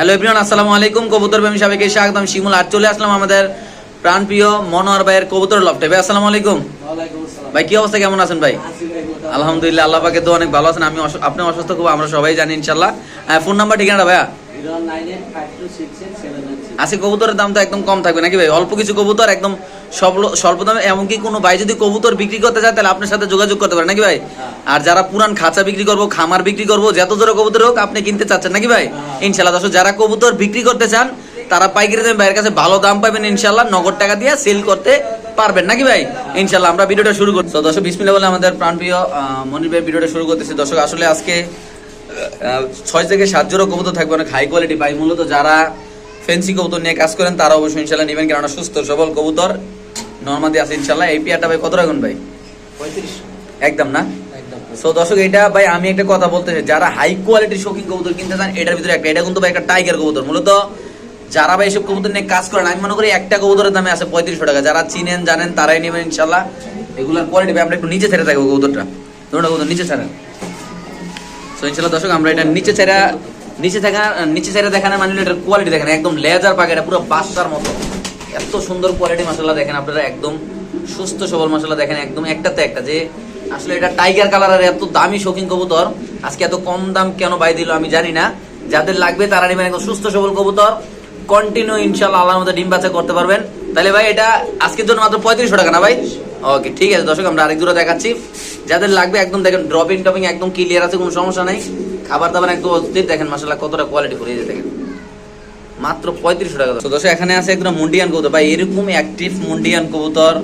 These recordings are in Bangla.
হ্যালো এভরিওয়ান আসসালামু আলাইকুম। কবুতর প্রেমী সবাইকে স্বাগতম। শিমুল আর চলে আসলাম আমাদের প্রাণপ্রিয় মনোয়ার ভাইয়ের কবুতর লফটে ভাই আসসালামু আলাইকুম। ভাই কি অবস্থা? কেমন আছেন ভাই? আলহামদুলিল্লাহ আল্লাহ পাকে তো অনেক ভালো আছেন। আমি আপনি অসুস্থ খুব আমরা সবাই জানি ইনশাল্লাহ ফোন নাম্বার ঠিকানা ভাইয়া? আজকে কবুতরের দাম তো একদম কম থাকবে নাকি ভাই? অল্প কিছু কবুতর একদম সবল- স্বল্প দামে এমনকি কোনো ভাই যদি কবুতর বিক্রি করতে চায় তাহলে আপনার সাথে যোগাযোগ করতে পারে নাকি ভাই? আর যারা পুরান খাঁচা বিক্রি করব খামার বিক্রি করব যত জোরে কবুতর হোক আপনি কিনতে চাচ্ছেন নাকি ভাই? ইনশাল্লাহ দর্শক যারা কবুতর বিক্রি করতে চান তারা পাইকারি দামে ভাইয়ের কাছে ভালো দাম পাবেন ইনশাল্লাহ নগদ টাকা দিয়ে সেল করতে পারবেন নাকি ভাই? ইনশাল্লাহ আমরা ভিডিওটা শুরু করছি দর্শক বিসমিল্লাহ বলে আমাদের প্রাণপ্রিয় মনির ভাই ভিডিওটা শুরু করতেছি। দর্শক আসলে আজকে ছয় থেকে সাত জোড়া কবুতর থাকবে অনেক হাই কোয়ালিটি পাই মূলত যারা ফেন্সি কবুতর নিয়ে কাজ করেন তারা অবশ্যই ইনশাল্লাহ নেবেন কেননা সুস্থ সবল কবুতর। নর্মাদি আছে ইনশাল্লাহ। এই পেয়ারটা ভাই কত রাখুন ভাই? একদম না? সো দর্শক এটা ভাই আমি একটা কথা বলতে চাই। যারা হাই কোয়ালিটির শৌখিন কবুতর কিনতে চান এটার ভিতরে একটা এটা কিন্তু ভাই একটা টাইগার কবুতর। মূলত যারা ভাই এসব কবুতর নিয়ে কাজ করেন আমি মনে করি একটা কবুতরের দামে আছে পঁয়ত্রিশশো টাকা। যারা চিনেন জানেন তারাই নেবেন ইনশাল্লাহ। এগুলোর কোয়ালিটি ভাই আমরা একটু নিচে ছেড়ে থাকব কবুতরটা। দুটো কবুতর নিচে ছাড়েন। সো ইনশাল্লাহ দর্শক আমরা এটা নিচে ছেড়া নিচে থাকা নিচে ছেড়ে দেখানো মানে এটার কোয়ালিটি দেখেন, একদম লেজার পাকে, এটা পুরো বাচ্চার মতো। এত সুন্দর কোয়ালিটি মশলা দেখেন আপনারা, একদম সুস্থ সবল মশলা দেখেন, একদম একটাতে একটা, যে আসলে এটা টাইগার কালারের এত দামি শৌখিন কবুতর, আজকে এত কম দাম কেন বাই দিল আমি জানি না। যাদের লাগবে তারা নেবেন একদম সুস্থ সবল কবুতর। কন্টিনিউ ইনশাল্লাহ আল্লাহর মধ্যে ডিম বাচ্চা করতে পারবেন। তাহলে ভাই, এটা আজকের জন্য মাত্র পঁয়ত্রিশশো টাকা না ভাই? ওকে ঠিক আছে দর্শক আমরা আরেক দূরে দেখাচ্ছি। যাদের লাগবে একদম দেখেন ড্রপিং টপিং একদম ক্লিয়ার আছে কোনো সমস্যা নাই। খাবার দাবার একদম অস্থির দেখেন মাসাল্লাহ কতটা কোয়ালিটি ফুরিয়ে দেখেন। মাত্র পঁয়ত্রিশশো টাকা তো দর্শক এখানে আছে একদম মুন্ডিয়ান কবুতর। ভাই এরকম অ্যাক্টিভ মুন্ডিয়ান কবুতর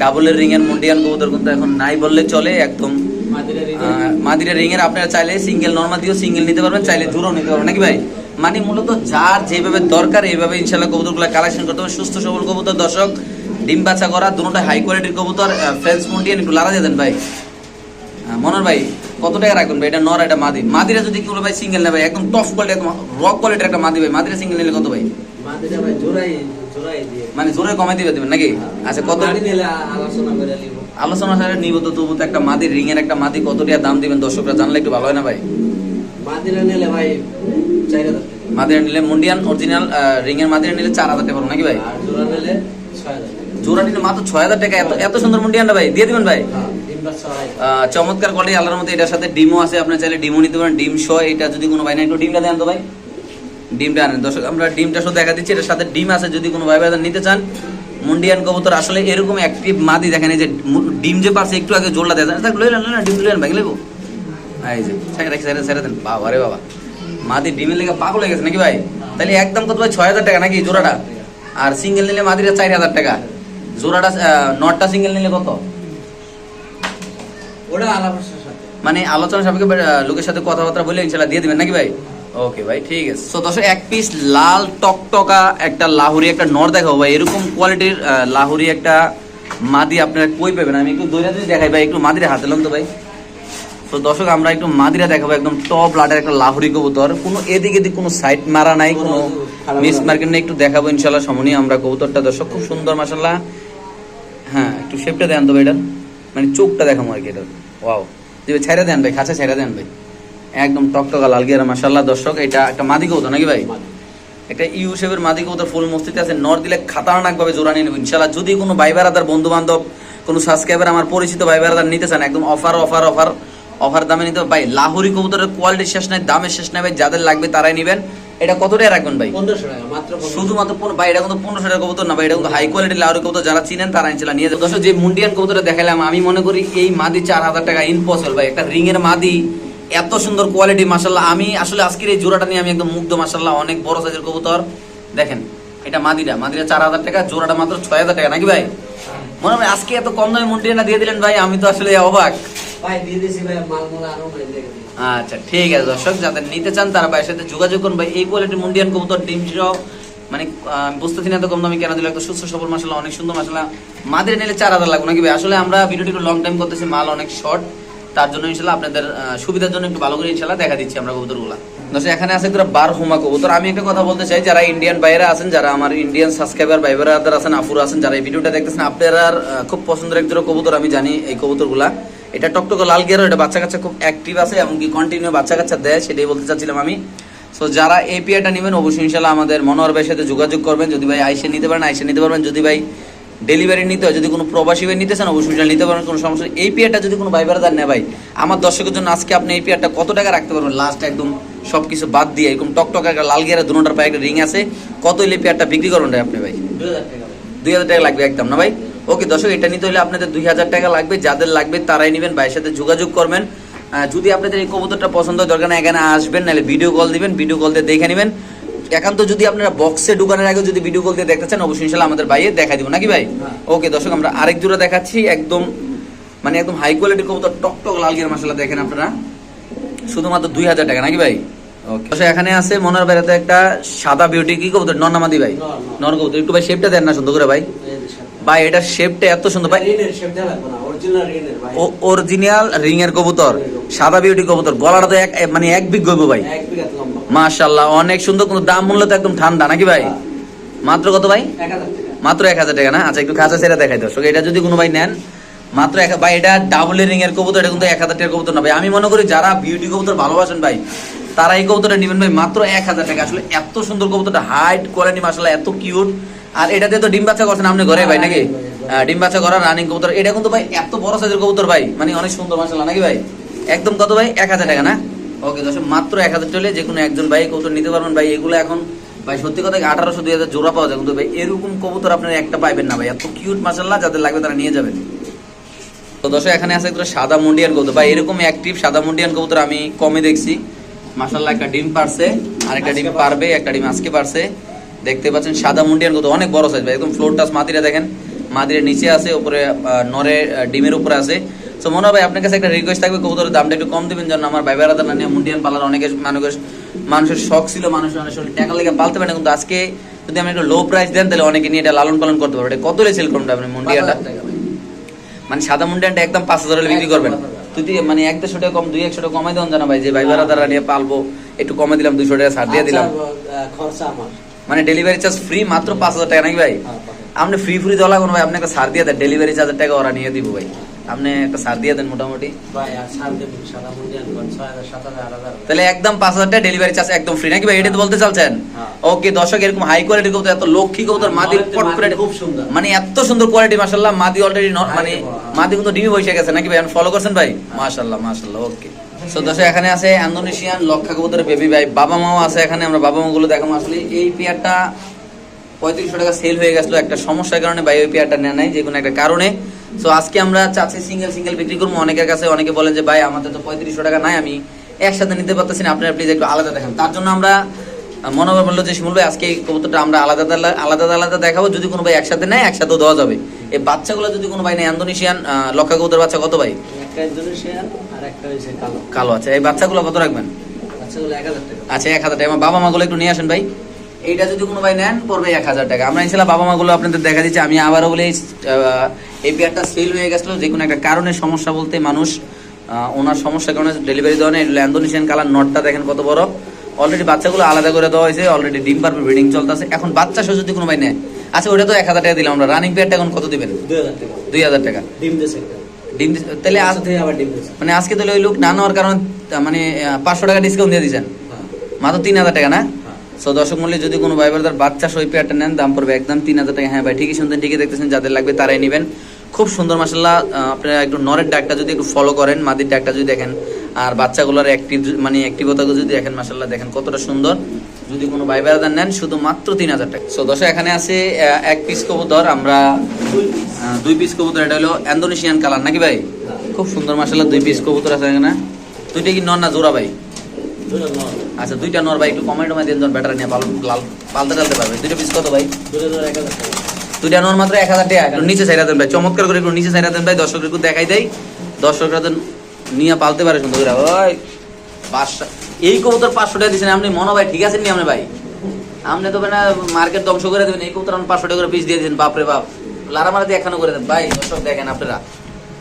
ডাবলের রিং এর মুন্ডিয়ান কবুতর কিন্তু এখন নাই বললে চলে একদম মাদিরা রিং এর আপনারা চাইলে সিঙ্গেল নর্মাল দিয়েও সিঙ্গেল নিতে পারবেন চাইলে জোড়াও নিতে পারবেন। নাকি ভাই? মানে মূলত যার যেভাবে দরকার এইভাবে ইনশাল্লাহ কবুতরগুলো কালেকশন করতে হবে। সুস্থ সবল কবুতর দর্শক। ডিম বাচ্চা করা দুটোটা হাই কোয়ালিটির কবুতর ফ্রেন্স মুন্ডিয়ান একটু লারা দিয়ে দেন ভাই। মনোর ভাই কত টাকা রাখবেন ভাই? এটা নর এটা মাদি। মাদিরা যদি কেউ ভাই সিঙ্গেল নেবে একদম টপ কোয়ালিটি একদম রক কোয়ালিটির একটা মাদি ভাই। মাদিরা সিঙ্গেল নিলে কত ভাই? মানে জোরে কমাই দিবে দিবেন নাকি? আচ্ছা কত? আলোচনা সারা নিব। তো তবু তো একটা মাদির রিং এর একটা মাদি কত টাকা দাম দিবেন দর্শকরা জানলে একটু ভালো হয় না ভাই? মাদিরা নিলে ভাই মাদিরা নিলে মুন্ডিয়ান অরিজিনাল রিং এর মাদিরা নিলে চার হাজার টাকা নাকি ভাই? জোড়া নিলে মাত্র ছয় হাজার টাকা। এত এত সুন্দর মুন্ডিয়ানটা ভাই দিয়ে দিবেন ভাই? চমৎকার কোয়ালিটি আল্লাহর মধ্যে এটার সাথে ডিমও আছে আপনার চাইলে ডিমও নিতে পারেন ডিম শো এটা যদি কোনো ভাই না একটু ডিমটা দেন তো ভাই। ডিমটা আনেন। দর্শক আমরা ডিমটা শুধু দেখা দিচ্ছি এটার সাথে ডিম আছে যদি কোনো ভাই ভাই নিতে চান। মুন্ডিয়ান কবুতর আসলে এরকম অ্যাক্টিভ মাদি দেখেন এই যে ডিম যে পারছে একটু আগে জোরলা দেয় থাক লইলেন না ডিম লইলেন ভাই লেবো। এই যে ছেড়ে রাখি ছেড়ে ছেড়ে দেন। বাবা রে বাবা। মাদি ডিমের লেগে পাগল হয়ে গেছে নাকি ভাই? তাহলে একদম কত ভাই ছয় হাজার টাকা নাকি জোড়াটা? আর সিঙ্গেল নিলে মাদিরা চার হাজার টাকা। জোড়াটা নটটা সিঙ্গেল নিলে কত? মানে আলোচনা সাপেক্ষে লোকের সাথে কথাবার্তা বলে ইনশাল্লাহ দিয়ে দিবেন নাকি ভাই? ওকে ভাই ঠিক আছে। তো দর্শক এক পিস লাল টকটকা একটা লাহুরি একটা নর দেখাবো ভাই। এরকম কোয়ালিটির লাহুরি একটা মাদি আপনারা কই পাবেন? আমি একটু দইরা যদি দেখাই ভাই একটু মাদিরে হাতে লন তো ভাই। তো দর্শক আমরা একটু মাদিরা দেখাবো একদম টপ লাটের একটা লাহুরি কবুতর। কোনো এদিক এদিক কোনো সাইড মারা নাই কোনো মিস মার্কেট নেই একটু দেখাবো ইনশাল্লাহ সমনি আমরা কবুতরটা। দর্শক খুব সুন্দর মাসাল্লাহ হ্যাঁ একটু শেপটা দেন তো ভাই এটার মানে চোখটা দেখাবো আর কি এটার। ওয়াও দিবে ছেড়ে দেন ভাই খাঁচা ছেড়ে দেন ভাই। একদম টকটকা লাল গিয়ারা মাসাল্লাহ দর্শক এটা একটা মাদি কবুতর নাকি ভাই? একটা ইউ শেপের মাদি কবুতর ফুল মস্তিতে আছে নর দিলে খাতারনাক ভাবে জোড়া নিয়ে নেব ইনশাল্লাহ যদি কোনো ভাই বেড়াদার বন্ধু বান্ধব কোনো সাবস্ক্রাইবার আমার পরিচিত ভাই বেড়াদার নিতে চান একদম অফার অফার অফার অফার দামে নিতে হবে। ভাই লাহুরি কবুতরের কোয়ালিটি শেষ নাই দামের শেষ নাই ভাই যাদের লাগবে তারাই নেবেন। এটা কত টাকা রাখবেন ভাই শুধুমাত্র ভাই এটা কিন্তু পনেরোশো টাকা কবুতর না ভাই এটা কিন্তু হাই কোয়ালিটি লাউরি কবুতর যারা চিনেন তারা ইনশাল্লাহ নিয়ে যাবে যে মুন্ডিয়ান কবুতরটা দেখালাম আমি মনে করি এই মাদি চার হাজার টাকা ইম্পসিবল ভাই। একটা রিং এর মাদি এত সুন্দর কোয়ালিটি মাসাল্লাহ আমি আসলে আজকের এই জোড়াটা নিয়ে আমি একদম মুগ্ধ মাসাল্লাহ অনেক বড় সাইজের কবুতর। দেখেন এটা মাদিটা মাদিটা চার হাজার টাকা জোড়াটা মাত্র ছয় হাজার টাকা নাকি ভাই? মনে হয় আজকে এত কম দামে মুন্ডিয়ানটা দিয়ে দিলেন ভাই আমি তো আসলে অবাক। আচ্ছা ঠিক আছে দর্শক যাদের নিতে চান তারা ভাইয়ের সাথে যোগাযোগ করুন। ভাই এই কোয়ালিটির মুন্ডিয়ান কবুতর ডিম সহ মানে আহ, আমি বুঝতেছি না এত কম দামি কেন দিল। একটা সুস্থ সবল মাসালা অনেক সুন্দর মাসালা মাদের নিলে চার হাজার লাগবে নাকি ভাই? আসলে আমরা ভিডিওটি একটু লং টাইম করতেছি মাল অনেক শর্ট তার জন্য ইনশাল্লাহ আপনাদের সুবিধার জন্য একটু ভালো করে ইনশাল্লাহ দেখা দিচ্ছি আমরা কবুতরগুলা। দর্শক এখানে আছে একটা বার হোমা কবুতর। আমি একটা কথা বলতে চাই যারা ইন্ডিয়ান বাইরে আছেন যারা আমার ইন্ডিয়ান সাবস্ক্রাইবার ভাই বেড়াদার আছেন আফুর আছেন যারা এই ভিডিওটা দেখতেছেন আপনারা খুব পছন্দের এক কবুতর আমি জানি এই কবুতরগুলা। এটা টকটকে লাল গিয়ারও এটা বাচ্চা কাচ্চা খুব অ্যাক্টিভ আছে এমনকি কন্টিনিউ বাচ্চা কাচ্চা দেয় সেটাই বলতে চাচ্ছিলাম আমি। সো যারা এই নেবেন অবশ্যই ইনশাল্লাহ আমাদের মনোহর ভাইয়ের সাথে যোগাযোগ করবেন। যদি ভাই আইসে নিতে পারেন আইসে নিতে পারবেন। যদি ভাই ডেলিভারি নিতে হয় যদি কোনো প্রবাসী ভাই নিতে চান অবশ্যই নিতে পারবেন কোনো সমস্যা নেই। এই পেয়ারটা যদি কোনো ভাই বেড়াদার নেয় ভাই আমার দর্শকের জন্য আজকে আপনি এই পেয়ারটা কত টাকা রাখতে পারবেন? লাস্ট একদম সব কিছু বাদ দিয়ে এরকম টকটক একটা লাল গিয়ারে দুটার পায়ে একটা রিং আছে। কত এই পেয়ারটা বিক্রি করবেন ভাই আপনি ভাই। দুই হাজার টাকা লাগবে একদম না ভাই? ওকে দর্শক এটা নিতে হলে আপনাদের দুই হাজার টাকা লাগবে যাদের লাগবে তারাই নেবেন ভাইয়ের সাথে যোগাযোগ করবেন। যদি আপনাদের এই কবুতরটা পছন্দ হয় দরকার না এখানে আসবেন নাহলে ভিডিও কল দিবেন ভিডিও কল দিয়ে দেখে নেবেন। একান্ত যদি আপনারা বক্সে ঢুকানোর আগে যদি ভিডিও কল দিয়ে দেখতে চান অবশ্যই ইনশাল্লাহ আমাদের ভাইয়ে দেখা দিব। নাকি ভাই? হ্যাঁ। ওকে দর্শক আমরা আরেক জোড়া দেখাচ্ছি একদম মানে একদম হাই কোয়ালিটির কবুতর টক টক লাল গিয়ার মশলা দেখেন আপনারা। শুধুমাত্র দুই হাজার টাকা নাকি ভাই? ওকে এখানে আছে মনার বেড়াতে একটা সাদা বিউটি কি কবুতর? নন্নামাদি ভাই? নর, কবুতর একটু ভাই শেপটা দেন না সুন্দর করে ভাই। ভাই এটার শেপটা এত সুন্দর। ভাই। অরিজিনাল রিং এর কবুতর সাদা বিউটি কবুতর গলাটা তো এক মানে এক বিগ গইব ভাই। মাশাআল্লাহ অনেক সুন্দর দাম মূল্য তো একদম ঠান্ডা নাকি ভাই? মাত্র কত ভাই। মাত্র এক হাজার টাকা না? আচ্ছা একটু খাঁচা দেখাই দর্শক এটা যদি কোনো ভাই নেন মাত্র এক ভাই এটা ডাবল রিং এর কবুতর এটা কিন্তু এক হাজার টাকার কবুতর না ভাই। আমি মনে করি যারা বিউটি কবুতর ভালোবাসেন ভাই তারা এই কবুতরটা নেবেন ভাই মাত্র এক হাজার টাকা। আসলে এত সুন্দর কবুতরটা হাইট কোয়ালিটি মাসাল্লাহ এত কিউট আর এটাতে তো ডিম বাচ্চা করছেন আপনি ঘরে ভাই নাকি? আহ, ডিম বাচ্চা করা রানিং কবুতর। এটা কিন্তু ভাই এত বড় সাইজের কবুতর ভাই। মানে অনেক সুন্দর মাসাল্লাহ নাকি ভাই? একদম কত ভাই? এক হাজার টাকা না? ওকে দর্শক মাত্র এক হাজার চলে যে কোনো একজন ভাই কবুতর নিতে পারবেন ভাই। এগুলো এখন ভাই সত্যি কথা আঠারোশো দুই হাজার জোড়া পাওয়া যায় কিন্তু ভাই এরকম কবুতর আপনারা একটা পাইবেন না ভাই। এত কিউট মাসাল্লাহ যাদের লাগবে তারা নিয়ে যাবেন। তো দর্শক এখানে আছে একটা সাদা মুন্ডিয়ান কবুতর। ভাই এরকম অ্যাক্টিভ সাদা মুন্ডিয়ান কবুতর আমি কমে দেখছি। মাসাল্লাহ একটা ডিম পারছে আর একটা ডিম পারবে একটা ডিম আজকে পারছে। দেখতে পাচ্ছেন সাদা মুন্ডিয়ান কবুতর অনেক বড় সাইজ ভাই একদম ফ্লোর টাস মাদিরা দেখেন। মাদিরা নিচে আছে উপরে নরে ডিমের উপরে আছে। তো মনে হয় আপনার কাছে একটা রিকোয়েস্ট থাকবে কবুতরের দামটা একটু কম দিবেন যেন আমার ভাই বেড়াতে নিয়ে মুন্ডিয়ান পালার অনেকের মানুষের মানুষের শখ ছিল মানুষ অনেক টাকা লেগে পালতে পারে না, কিন্তু আজকে যদি আমি একটু লো প্রাইস দেন তাহলে অনেকে নিয়ে এটা লালন পালন করতে পারবে। এটা কত সেল করবেন আপনি মুন্ডিয়ানটা। মানে সাদা মুন্ডিয়ানটা একদম পাঁচ হাজার বিক্রি করবেন। যদি মানে এক দেড়শো টাকা কম দুই একশো টাকা কমাই দেন জানা ভাই যে ভাই বেড়াদারা নিয়ে পালবো একটু কমে দিলাম দুইশো টাকা ছাড় দিয়ে দিলাম। আচ্ছা, খরচা আমার। মানে ডেলিভারি চার্জ ফ্রি মাত্র পাঁচ হাজার টাকা নাকি ভাই? হ্যাঁ, আপনি ফ্রি ফ্রি দেওয়া লাগবে ভাই আপনি একটা ছাড় দিয়ে দেন ডেলিভারি চার্জের টাকা ওরা নিয়ে দিব ভাই। আপনি একটা ছাড় দিয়ে দেন মোটামুটি। তাহলে একদম পাঁচ হাজার টাকা ডেলিভারি চার্জ একদম ফ্রি নাকি ভাই? এটা তো বলতে চাচ্ছেন? হ্যাঁ। ওকে দর্শক এরকম হাই কোয়ালিটি কবুতর এত লক্ষ্মী কবুতর মাদি মাদি- খুব সুন্দর। মানে এত সুন্দর কোয়ালিটি মাশাআল্লাহ মাদি অলরেডি মানে হ্যাঁ। মাদি কিন্তু ডিমে বসে গেছে নাকি ভাই? ফলো করছেন ভাই? মাশাআল্লাহ মাশাআল্লাহ ওকে সো দর্শক, এখানে আছে ইন্দোনেশিয়ান লক্ষা কবুতরের বেবি ভাই বাবা মাও আছে এখানে। আমরা বাবা মাগুলো আসলে এই পেয়ারটা পঁয়ত্রিশশো টাকা সেল হয়ে গেছিল। একটা সমস্যার কারণে ভাই ওই পেয়ারটা নেয় নাই, যে কোনো একটা কারণে। সো আজকে আমরা চাচ্ছি সিঙ্গেল সিঙ্গেল বিক্রি করব। অনেকের কাছে অনেকে বলেন যে, ভাই, আমাদের তো পঁয়ত্রিশশো টাকা নাই, আমি একসাথে নিতে পারতেছি না। আপনারা প্লিজ একটু আলাদা দেখান। তার জন্য আমরা মনোবল বলল যে, শিমুল ভাই, আজকে এই কবুতরটা আমরা আলাদা আলাদা আলাদা দেখাবো। যদি কোনো ভাই একসাথে নেয়, একসাথেও দেওয়া যাবে। এই বাচ্চাগুলো যদি কোনো ভাই নেয় ইন্দোনেশিয়ান লক্ষা কবুতর বাচ্চা কত ভাই? একটা ইন্দোনেশিয়ান, আর একটা হইছে কালো। এই বাচ্চাগুলো কত রাখবেন? বাচ্চাগুলো এক হাজার টাকা। আচ্ছা এক হাজার টাকা। আমার বাবা মাগুলো একটু নিয়ে আসেন ভাই। এইটা যদি কোনো ভাই নেন পড়বে এক হাজার টাকা। আমরা ইনশাল্লাহ বাবা মাগুলো আপনাদের দেখা দিচ্ছি। আমি আবারও বলে এই পেয়ারটা সেল হয়ে গেছিল। যে কোনো একটা কারণে সমস্যা বলতে মানুষ ওনার সমস্যার কারণে ডেলিভারি দেওয়া নেই। ল্যান্ডোনিশিয়ান কালার নটটা দেখেন কত বড়। অলরেডি বাচ্চাগুলো আলাদা করে দেওয়া হয়েছে। অলরেডি ডিম পারবে ব্রিডিং চলতেছে। এখন বাচ্চা সহ যদি কোনো ভাই নেয়। আচ্ছা ওটা তো এক হাজার টাকা দিলাম আমরা। রানিং পেয়ারটা এখন কত দিবেন? দুই হাজার টাকা। দুই হাজার টাকা। ডিম একটা। ডিম তাহলে। মানে আজকে তাহলে ওই লোক না নেওয়ার কারণে মানে পাঁচশো টাকা ডিসকাউন্ট দিয়ে দিয়েছেন। হ্যাঁ, মাত্র তিন হাজার টাকা না? হ্যাঁ। সো দর্শক মূল্যে যদি কোনো ভাই ব্রাদার বাচ্চা সই পেয়ারটা নেন দাম পড়বে একদম তিন হাজার টাকা। হ্যাঁ ভাই ঠিকই শুনতেন ঠিকই দেখতেছেন যাদের লাগবে তারাই নেবেন। খুব সুন্দর মাসাল্লাহ আপনারা একটু নরের ডাকটা যদি একটু ফলো করেন মাদির ডাকটা যদি দেখেন আর বাচ্চাগুলোর অ্যাক্টিভ মানে অ্যাক্টিভতাকে যদি দেখেন মাসাল্লাহ দেখেন কতটা সুন্দর। যদি কোনো ভাই বেড়াদার নেন শুধু মাত্র তিন হাজার টাকা। সো দর্শক এখানে আছে এক পিস কবুতর আমরা দুই পিস কবুতর এটা হলো ইন্দোনেশিয়ান কালার নাকি ভাই? খুব সুন্দর মাসাল্লাহ দুই পিস কবুতর আছে এখানে। দুইটা কি নর না জোড়া ভাই? আচ্ছা দুইটা নর ভাই একটু কমাই টমাই দিন ব্যাটার নিয়ে লাল পালতে টালতে পারবে। দুইটা পিস কত ভাই? দুইটা নর মাত্র এক হাজার টাকা। নিচে সাইরা দেন ভাই চমৎকার করে একটু নিচে সাইরা দেন ভাই দর্শক একটু দেখাই দেয় দর্শকরা নিয়ে পালতে পারে সুন্দর করে। ওই পাঁচশো এই কবুতর পাঁচশো টাকা দিচ্ছেন আপনি? মনে ভাই, ঠিক আছেন নি আপনি ভাই? আপনি তো না মার্কেট ধ্বংস করে দেবেন, এই কবুতর পাঁচশো টাকা করে পিস দিয়ে দিয়েছেন, বাপরে বাপ। লারা মারা দিয়ে একখানো করে দেন। ভাই, দর্শক দেখেন আপনারা,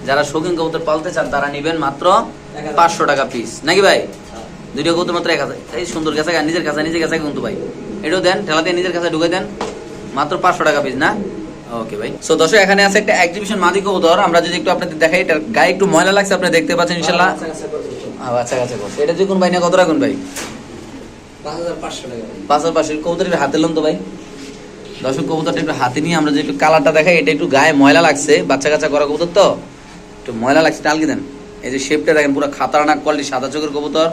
যারা শৌখিন কবুতর পালতে চান, তারা নিবেন মাত্র পাঁচশো টাকা পিস নাকি ভাই। দুইটা কবুতর মাত্র এক হাজার। এই সুন্দর কাছে নিজের কাছে নিজের কাছে কিন্তু ভাই। এটাও দেন, ঠেলা দিয়ে নিজের কাছে ঢুকে দেন, মাত্র পাঁচশো টাকা পিস না? ওকে ভাই। সো দর্শক, এখানে আছে একটা এক্সিবিশন মাদি কবুতর। আমরা যদি একটু আপনাদের দেখাই গায়ে একটু ময়লা লাগছে, আপনি দেখতে পাচ্ছেন, ইনশাল্লাহ। আচ্ছা আচ্ছা করছে। এটা কোন ভাই না কত রাখুন ভাই? পাঁচ হাজার পাঁচশো। টাকা পাঁচ হাজার পাঁচশো হাতে লন তো ভাই। দর্শক কবুতরটা একটু হাতে নিয়ে আমরা যে একটু কালারটা দেখাই এটা একটু গায়ে ময়লা লাগছে। বাচ্চা কাচ্চা করা কবুতর তো? একটু ময়লা লাগছে টালকি দেন। এই যে শেপটা দেখেন পুরো খাতারনাক কোয়ালিটি সাদা চোখের কবুতর।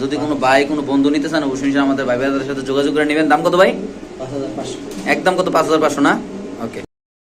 যদি কোনো ভাই কোনো বন্ধু নিতে চান অবশ্যই আমাদের ভাই ভাইদের সাথে যোগাযোগ করে নেবেন। দাম কত ভাই? পাঁচ হাজার পাঁচশো। একদম কত? পাঁচ হাজার পাঁচশো না?